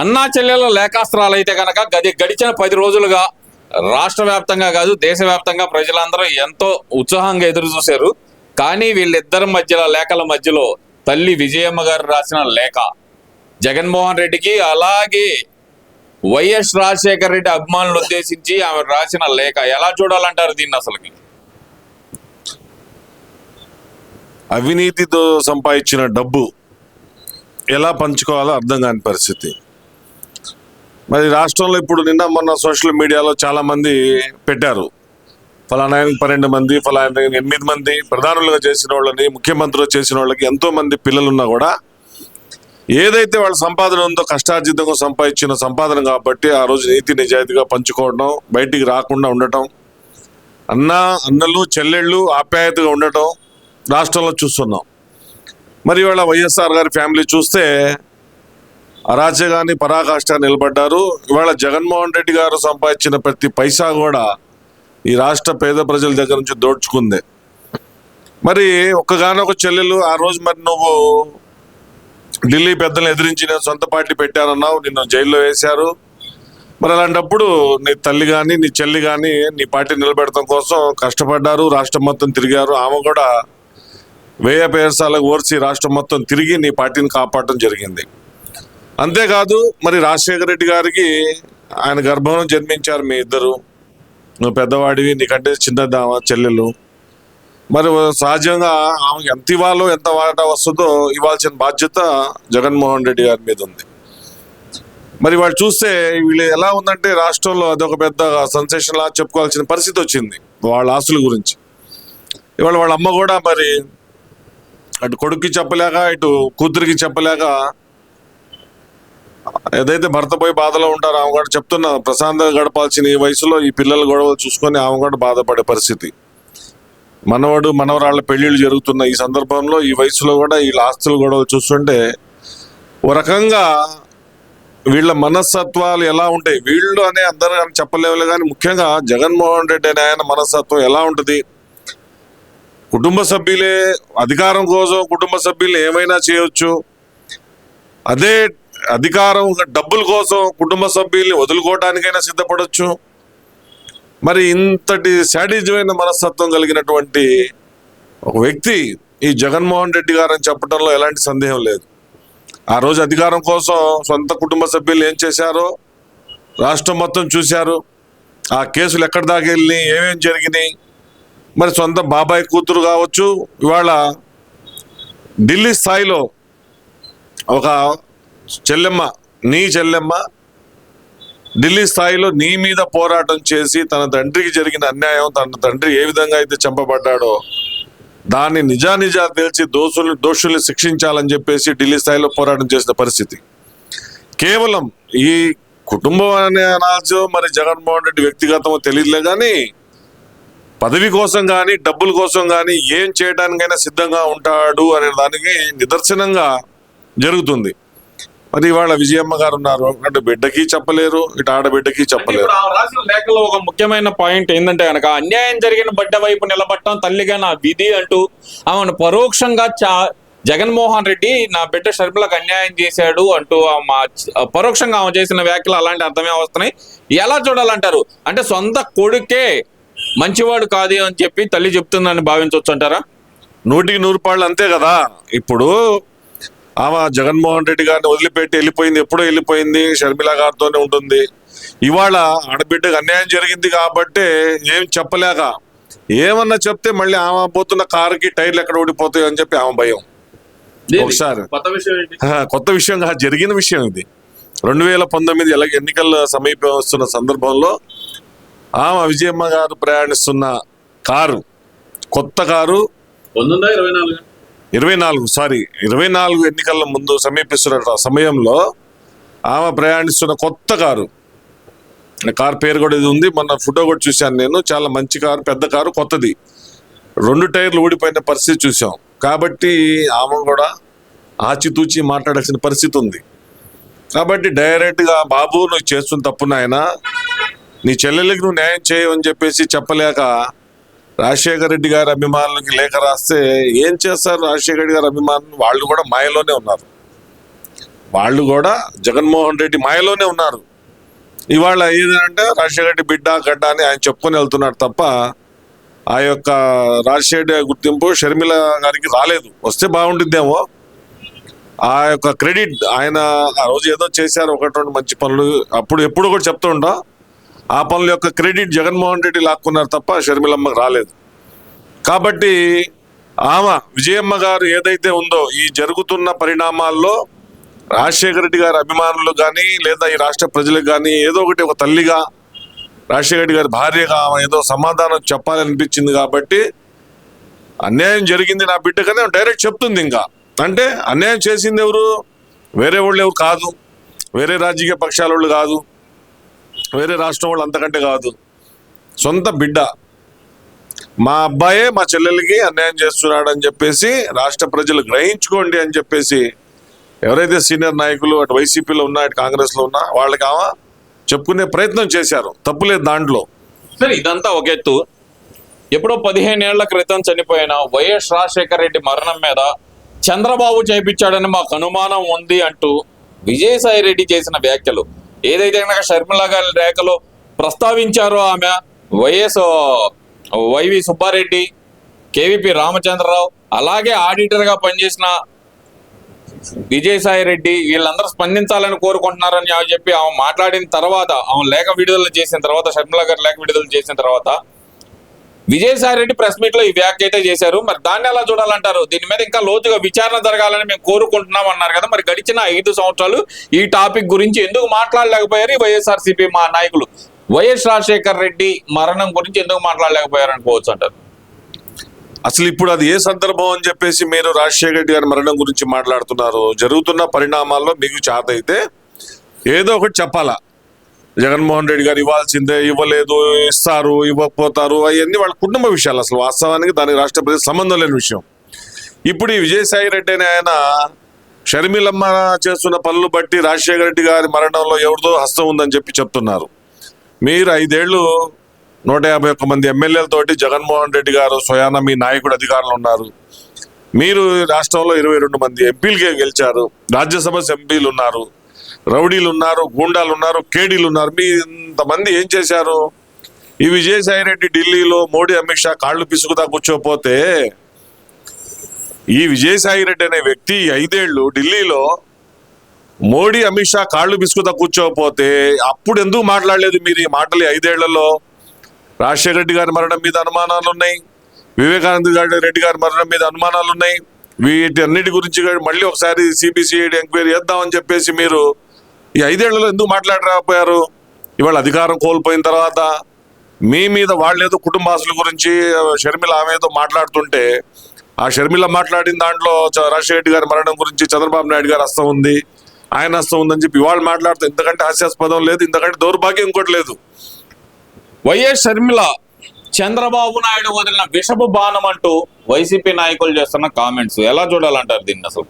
అన్నా చెల్లెల లేఖాస్త్రాలు అయితే కనుక గది గడిచిన పది రోజులుగా రాష్ట్ర వ్యాప్తంగా కాదు దేశవ్యాప్తంగా ప్రజలందరూ ఎంతో ఉత్సాహంగా ఎదురు చూశారు. కానీ వీళ్ళిద్దరి మధ్యలో లేఖల మధ్యలో తల్లి విజయమ్మ గారు రాసిన లేఖ జగన్మోహన్ రెడ్డికి అలాగే వైఎస్ రాజశేఖర రెడ్డి అభిమానులు ఉద్దేశించి ఆమె రాసిన లేఖ ఎలా చూడాలంటారు దీన్ని అసలుకి? అవినీతితో సంపాదించిన డబ్బు ఎలా పంచుకోవాలో అర్థం కాని పరిస్థితి. మరి రాష్ట్రంలో ఇప్పుడు నిన్న మొన్న సోషల్ మీడియాలో చాలా మంది పెట్టారు. ఫలానా పన్నెండు మంది ఫలానా ఎనిమిది మంది ప్రధానులుగా చేసిన వాళ్ళని ముఖ్యమంత్రులు చేసిన వాళ్ళకి ఎంతో మంది పిల్లలున్నా కూడా ఏదైతే వాళ్ళ సంపాదన ఉందో కష్టార్జితంగా సంపాదించిన సంపాదన కాబట్టి ఆ రోజు నీతి నిజాయితీగా పంచుకోవడం బయటికి రాకుండా ఉండటం అన్న అన్నలు చెల్లెళ్ళు ఆప్యాయతగా ఉండటం రాష్ట్రంలో చూస్తున్నాం. మరి ఇవాళ వైఎస్ఆర్ గారి ఫ్యామిలీ చూస్తే అరాచకాన్ని పరాకాష్ట నిలబడ్డారు. ఇవాళ జగన్మోహన్ రెడ్డి గారు సంపాదించిన ప్రతి పైసా కూడా ఈ రాష్ట్ర పేద ప్రజల దగ్గర నుంచి దోడ్చుకుంది. మరి ఒక్కగానొక చెల్లెలు ఆ రోజు మరి నువ్వు ఢిల్లీ పెద్దలు ఎదిరించి నేను సొంత పార్టీ పెట్టానన్నావు నిన్ను జైల్లో వేశారు. మరి అలాంటప్పుడు నీ తల్లి కానీ నీ చెల్లి కానీ నీ పార్టీ నిలబెడటం కోసం కష్టపడ్డారు రాష్ట్రం మొత్తం తిరిగారు. ఆమె కూడా వేయ పేరసాలకు ఓర్చి రాష్ట్రం మొత్తం తిరిగి నీ పార్టీని కాపాడటం జరిగింది. అంతేకాదు మరి రాజశేఖర రెడ్డి గారికి ఆయన గర్భంలో జన్మించారు మీ ఇద్దరు. నువ్వు పెద్దవాడివి నీకంటే చిన్నదామ చెల్లెలు. మరి సహజంగా ఆమెకి ఎంత ఇవ్వాలో ఎంత వాటా వస్తుందో ఇవ్వాల్సిన బాధ్యత జగన్మోహన్ రెడ్డి గారి మీద ఉంది. మరి వాళ్ళు చూస్తే వీళ్ళు ఎలా ఉందంటే రాష్ట్రంలో అదొక పెద్ద సెన్సేషన్ లా చెప్పుకోవాల్సిన పరిస్థితి వచ్చింది వాళ్ళ ఆస్తుల గురించి. ఇవాళ వాళ్ళ అమ్మ కూడా మరి అటు కొడుక్కి చెప్పలేక ఇటు కూతురికి చెప్పలేక ఏదైతే భర్త పోయి బాధలో ఉంటారో ఆమె కూడా చెప్తున్నా ప్రశాంతంగా గడపాల్సిన ఈ వయసులో ఈ పిల్లల గొడవలు చూసుకొని ఆమె కూడా బాధపడే పరిస్థితి. మనవడు మనవరాళ్ళ పెళ్ళిళ్ళు జరుగుతున్న ఈ సందర్భంలో ఈ వయసులో కూడా వీళ్ళ ఆస్తుల గొడవలు చూస్తుంటే ఓ రకంగా వీళ్ళ మనస్తత్వాలు ఎలా ఉంటాయి? వీళ్ళు అనే అందరూ అని చెప్పలేవులే కానీ ముఖ్యంగా జగన్మోహన్ రెడ్డి అనే ఆయన మనస్తత్వం ఎలా ఉంటుంది? కుటుంబ సభ్యులే అధికారం కోసం కుటుంబ సభ్యులు ఏమైనా చేయొచ్చు. అదే అధికారం డబ్బుల కోసం కుటుంబ సభ్యుల్ని వదులుకోవడానికైనా సిద్ధపడవచ్చు మరి ఇంతటి శాడిజమైన మనస్తత్వం కలిగినటువంటి ఒక వ్యక్తి ఈ జగన్మోహన్ రెడ్డి గారు అని చెప్పడంలో ఎలాంటి సందేహం లేదు. ఆ రోజు అధికారం కోసం సొంత కుటుంబ సభ్యులు ఏం చేశారో? రాష్ట్రం మొత్తం చూశారు. ఆ కేసులు ఎక్కడ దాకా వెళ్ళి ఏమేం జరిగినాయి? మరి సొంత బాబాయ్ కూతురు కావచ్చు ఇవాళ ఢిల్లీ స్థాయిలో ఒక చెల్లెమ్మ నీ చెల్లెమ్మ ఢిల్లీ స్థాయిలో నీ మీద పోరాటం చేసి తన తండ్రికి జరిగిన అన్యాయం తన తండ్రి ఏ విధంగా అయితే చంపబడ్డాడో దాన్ని నిజానిజా తెలిసి దోషులు దోషుల్ని శిక్షించాలని చెప్పేసి ఢిల్లీ స్థాయిలో పోరాటం చేసిన పరిస్థితి. కేవలం ఈ కుటుంబం అనే అనాల్సో మరి జగన్మోహన్ రెడ్డి వ్యక్తిగతమో తెలియదులే కానీ పదవి కోసం కానీ డబ్బుల కోసం కానీ ఏం చేయడానికైనా సిద్ధంగా ఉంటాడు అనే దానికి నిదర్శనంగా జరుగుతుంది. మరి ఇవాళ విజయమ్మ గారు ఉన్నారు. అటు బిడ్డకి చెప్పలేరు ఇటు ఆడబిడ్డకి చెప్పలేరు. ఇప్పుడు ఆమె రాసిన లేఖలో ఒక ముఖ్యమైన పాయింట్ ఏంటంటే కనుక అన్యాయం జరిగిన బిడ్డ వైపు నిలబడటం తల్లిగా నా విధి అంటూ ఆమెను పరోక్షంగా చా జగన్మోహన్ రెడ్డి నా బిడ్డ షర్మిలకు అన్యాయం చేశాడు అంటూ చ- పరోక్షంగా ఆమె చేసిన వ్యాఖ్యలు అలాంటి అర్థమే వస్తున్నాయి. ఎలా చూడాలంటారు? అంటే సొంత కొడుకే మంచివాడు కాదు అని చెప్పి తల్లి చెప్తుందని భావించవచ్చు అంటారా? నూటికి నూరు పాళ్ళు అంతే కదా. ఇప్పుడు ఆమె జగన్మోహన్ రెడ్డి గారిని వదిలిపెట్టి వెళ్ళిపోయింది ఎప్పుడో వెళ్ళిపోయింది షర్మిల గారితోనే ఉంటుంది. ఇవాళ ఆడబిడ్డకు అన్యాయం జరిగింది కాబట్టి ఏం చెప్పలేక ఏమన్నా చెప్తే మళ్ళీ ఆమె పోతున్న కారుకి టైర్లు ఎక్కడ ఊడిపోతాయి అని చెప్పి ఆమె భయం. ఒకసారి. కొత్త విషయం కాదు జరిగిన విషయం ఇది. రెండు వేల పంతొమ్మిది ఎల ఎన్నికల సమీపం వస్తున్న సందర్భంలో ఆమె విజయమ్మ గారు ప్రయాణిస్తున్న కారు కొత్త కారు ఇరవై నాలుగు సారీ ఇరవై నాలుగు ఎన్నికల ముందు సమీపిస్తున్న సమయంలో ఆమె ప్రయాణిస్తున్న కొత్త కారు. కార్ కారు పేరు కూడా ఇది ఉంది. మొన్న ఫోటో కూడా చూశాను నేను. చాలా మంచి కారు పెద్ద కారు కొత్తది. రెండు టైర్లు ఊడిపోయిన పరిస్థితి చూసాం కాబట్టి ఆమె కూడా ఆచితూచి మాట్లాడాల్సిన పరిస్థితి ఉంది. కాబట్టి డైరెక్ట్గా బాబు నువ్వు చేస్తున్న తప్పు నాయన. నీ చెల్లెలకి నువ్వు న్యాయం చేయవని చెప్పేసి చెప్పలేక రాజశేఖర రెడ్డి గారి అభిమానులకి లేఖ రాస్తే ఏం చేస్తారు రాజశేఖర రెడ్డి గారి అభిమానులు? వాళ్ళు కూడా మాయలోనే ఉన్నారు. వాళ్ళు కూడా జగన్మోహన్ రెడ్డి మాయలోనే ఉన్నారు. ఇవాళ ఏదంటే రాజశేఖర రెడ్డి బిడ్డ గడ్డ అని ఆయన చెప్పుకొని వెళ్తున్నాడు తప్ప ఆ యొక్క రాజశేఖర గుర్తింపు షర్మిల గారికి రాలేదు. వస్తే బాగుంటుందేమో ఆ యొక్క క్రెడిట్ ఆయన ఆ రోజు ఏదో చేశారు ఒకటి రెండు మంచి పనులు. అప్పుడు ఎప్పుడు కూడా చెప్తుంటాం ఆ పనుల యొక్క క్రెడిట్ జగన్మోహన్ రెడ్డి లాక్కున్నారు తప్ప షర్మిలమ్మకి రాలేదు. కాబట్టి ఆమె విజయమ్మ గారు ఏదైతే ఉందో ఈ జరుగుతున్న పరిణామాల్లో రాజశేఖర రెడ్డి గారి అభిమానులు కానీ లేదా ఈ రాష్ట్ర ప్రజలకు కానీ ఏదో ఒకటి ఒక తల్లిగా రాజశేఖర రెడ్డి గారి భార్యగా ఆమె ఏదో సమాధానం చెప్పాలనిపించింది కాబట్టి అన్యాయం జరిగింది నా బిడ్డకనే డైరెక్ట్ చెప్తుంది ఇంకా. అంటే అన్యాయం చేసింది ఎవరు? వేరే వాళ్ళు ఎవరు కాదు. వేరే రాజకీయ పక్షాల వాళ్ళు కాదు. వేరే రాష్ట్రం వాళ్ళు అంతకంటే కాదు. సొంత బిడ్డ. మా అబ్బాయే మా చెల్లెలకి అన్యాయం చేస్తున్నాడు అని చెప్పేసి రాష్ట్ర ప్రజలు గ్రహించుకోండి అని చెప్పేసి ఎవరైతే సీనియర్ నాయకులు అటు వైసీపీలో ఉన్నా అటు కాంగ్రెస్లో ఉన్నా వాళ్ళకి ఆమె చెప్పుకునే ప్రయత్నం చేశారు. తప్పులేదు దాంట్లో. సరే ఇదంతా ఒక ఎత్తు. ఎప్పుడో పదిహేను ఏళ్ళ క్రితం చనిపోయిన వైఎస్ రాజశేఖర రెడ్డి మరణం మీద చంద్రబాబు చేపించాడని మాకు అనుమానం ఉంది అంటూ విజయసాయి రెడ్డి చేసిన వ్యాఖ్యలు. ఏదైతే కనుక షర్మిల గారి రేఖలో ప్రస్తావించారో ఆమె YS YV Subba Reddy KVP Ramachandra Rao అలాగే ఆడిటర్గా పనిచేసిన విజయసాయి రెడ్డి వీళ్ళందరూ స్పందించాలని కోరుకుంటున్నారని చెప్పి ఆమె మాట్లాడిన తర్వాత ఆమె లేఖ విడుదల చేసిన తర్వాత షర్మిల గారు లేఖ విడుదల చేసిన తర్వాత విజయసాయి రెడ్డి ప్రెస్ మీట్లో ఈ వ్యాఖ్య అయితే చేశారు. మరి దాన్ని ఎలా చూడాలంటారు? దీని మీద ఇంకా లోతుగా విచారణ జరగాలని మేము కోరుకుంటున్నాం అన్నారు కదా. మరి గడిచిన ఐదు సంవత్సరాలు ఈ టాపిక్ గురించి ఎందుకు మాట్లాడలేకపోయారు వైఎస్ఆర్ మా నాయకులు? వైఎస్ రాజశేఖర్ రెడ్డి మరణం గురించి ఎందుకు మాట్లాడలేకపోయారు అనుకోవచ్చు అంటారు. అసలు ఇప్పుడు అది ఏ సందర్భం అని చెప్పేసి మీరు రాజశేఖర రెడ్డి గారి మరణం గురించి మాట్లాడుతున్నారు? జరుగుతున్న పరిణామాల్లో మీకు చేత అయితే ఏదో ఒకటి చెప్పాలా? జగన్మోహన్ రెడ్డి గారు ఇవ్వాల్సిందే ఇవ్వలేదు ఇస్తారు ఇవ్వకపోతారు అవన్నీ వాళ్ళ కుటుంబ విషయాలు అసలు. వాస్తవానికి దానికి రాష్ట్ర సంబంధం లేని విషయం. ఇప్పుడు ఈ విజయసాయి రెడ్డి అనే ఆయన షర్మిలమ్మ చేస్తున్న పనులు బట్టి రాజశేఖర రెడ్డి గారి మరణంలో ఎవరిదో హస్తం ఉందని చెప్పి చెప్తున్నారు. మీరు ఐదేళ్ళు నూట యాభై ఒక్క మంది ఎమ్మెల్యేలతోటి జగన్మోహన్ రెడ్డి గారు స్వయాన మీ నాయకుడు అధికారులు ఉన్నారు. మీరు రాష్ట్రంలో ఇరవై రెండు మంది ఎంపీలకే గెలిచారు. రాజ్యసభ ఎంపీలు ఉన్నారు. రౌడీలు ఉన్నారు గూండాలు ఉన్నారు కేడీలు ఉన్నారు మీ ఇంతమంది ఏం చేశారు? ఈ విజయసాయి రెడ్డి ఢిల్లీలో మోడీ అమిత్ షా కాళ్ళు పిసుకుతా కూర్చోపోతే ఈ విజయసాయి రెడ్డి అనే వ్యక్తి ఐదేళ్ళు ఢిల్లీలో మోడీ అమిత్ షా కాళ్ళు బిస్కుతా కూర్చోకపోతే అప్పుడు ఎందుకు మాట్లాడలేదు మీరు ఈ మాటలు ఐదేళ్ళలో? రాజశేఖర రెడ్డి గారి మరణం మీద అనుమానాలు ఉన్నాయి వివేకానంద గారి రెడ్డి గారి మరణం మీద అనుమానాలు ఉన్నాయి వీటి అన్నిటి గురించి మళ్ళీ ఒకసారి సిబిసిఐడి ఎంక్వైరీ చేద్దామని చెప్పేసి మీరు ఈ ఐదేళ్ళలో ఎందుకు మాట్లాడలేకపోయారు ఇవాళ అధికారం కోల్పోయిన తర్వాత మీ మీద వాళ్ళేదో కుటుంబాసుల గురించి షర్మిల ఆమె ఏదో మాట్లాడుతుంటే ఆ షర్మిల మాట్లాడిన దాంట్లో చ- రాజశేఖర రెడ్డి గారి మరణం గురించి చంద్రబాబు నాయుడు గారి హస్తం ఉంది ఆయన హస్తం ఉందని చెప్పి ఇవాళ మాట్లాడుతూ ఇంతకంటే హాస్యాస్పదం లేదు ఇంతకంటే దౌర్భాగ్యం ఇంకోటి లేదు. వైఎస్ షర్మిల చంద్రబాబు నాయుడు వదిలిన విషపు బాణం అంటూ వైసీపీ నాయకులు చేస్తున్న కామెంట్స్ ఎలా చూడాలంటారు దీన్ని అసలు?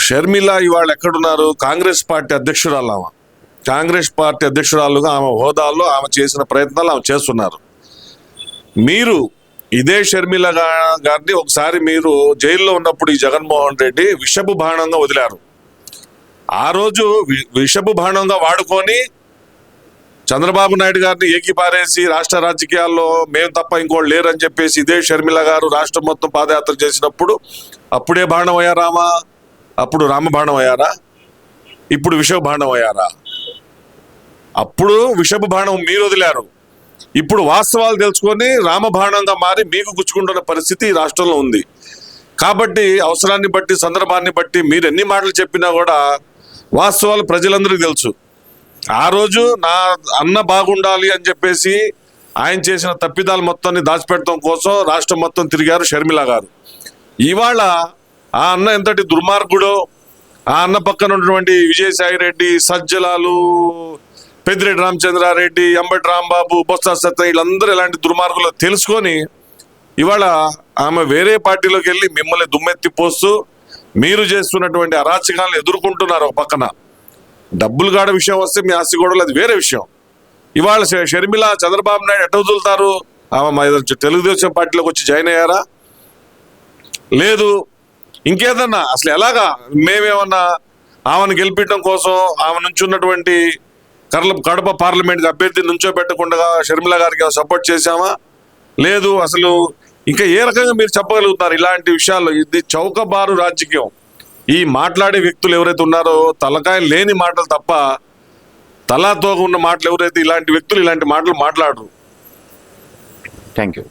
షర్మిల ఇవాళ ఎక్కడున్నారు? కాంగ్రెస్ పార్టీ అధ్యక్షురాలు ఆమె. కాంగ్రెస్ పార్టీ అధ్యక్షురాలుగా ఆమె హోదాల్లో ఆమె చేసిన ప్రయత్నాలు ఆమె చేస్తున్నారు. మీరు ఇదే షర్మిల గారిని ఒకసారి మీరు జైల్లో ఉన్నప్పుడు ఈ జగన్మోహన్ రెడ్డి విషపు బాణంగా వదిలారు. ఆ రోజు వి- విషపు బాణంగా వాడుకొని చంద్రబాబు నాయుడు గారిని ఏకిపారేసి రాష్ట్ర రాజకీయాల్లో మేము తప్ప ఇంకోళ్ళు లేరని చెప్పేసి ఇదే షర్మిల గారు రాష్ట్రం మొత్తం పాదయాత్ర చేసినప్పుడు అప్పుడే బాణం అయ్యారామా అప్పుడు రామబాణం అయ్యారా? ఇప్పుడు విషభ బాణం అయ్యారా అప్పుడు విషభ బాణం మీరు వదిలారు. ఇప్పుడు వాస్తవాలు తెలుసుకొని రామబాణంగా మారి మీకు గుచ్చుకుంటున్న పరిస్థితి ఈ రాష్ట్రంలో ఉంది. కాబట్టి అవసరాన్ని బట్టి సందర్భాన్ని బట్టి మీరు ఎన్ని మాటలు చెప్పినా కూడా వాస్తవాలు ప్రజలందరికీ తెలుసు. ఆ రోజు నా అన్న బాగుండాలి అని చెప్పేసి ఆయన చేసిన తప్పిదాలు మొత్తాన్ని దాచిపెట్టడం కోసం రాష్ట్రం మొత్తం తిరిగారు షర్మిల గారు. ఇవాళ ఆ అన్న ఎంతటి దుర్మార్గుడో ఆ అన్న పక్కన ఉన్నటువంటి విజయసాయి రెడ్డి సజ్జలాలు పెద్దిరెడ్డి రామచంద్రారెడ్డి అంబటి రాంబాబు బొత్స సత్య వీళ్ళందరూ ఎలాంటి దుర్మార్గులు తెలుసుకొని ఇవాళ ఆమె వేరే పార్టీలోకి వెళ్ళి మిమ్మల్ని దుమ్మెత్తి పోస్తూ మీరు చేస్తున్నటువంటి అరాచకాలను ఎదుర్కొంటున్నారు ఒక పక్కన. డబ్బులు కాడ విషయం వస్తే మీ ఆస్తి గొడవలు అది వేరే విషయం. ఇవాళ షర్మిల చంద్రబాబు నాయుడు ఎట్ట వదులుతారు ఆమె మా తెలుగుదేశం పార్టీలోకి వచ్చి జాయిన్ అయ్యారా? లేదు ఇంకేదన్నా? అసలు ఎలాగా? మేమేమన్నా ఆమెను గెలిపించడం కోసం ఆమె నుంచి ఉన్నటువంటి కర్ల కడప పార్లమెంట్ అభ్యర్థి నుంచో పెట్టకుండా షర్మిల గారికి సపోర్ట్ చేశామా? లేదు అసలు ఇంకా ఏ రకంగా మీరు చెప్పగలుగుతున్నారు ఇలాంటి విషయాల్లో? ఇది చౌకబారు రాజకీయం. ఈ మాట్లాడే వ్యక్తులు ఎవరైతే ఉన్నారో తలకాయ లేని మాటలు తప్ప తలాతో ఉన్న మాటలు ఎవరైతే ఇలాంటి వ్యక్తులు ఇలాంటి మాటలు మాట్లాడరు. Thank you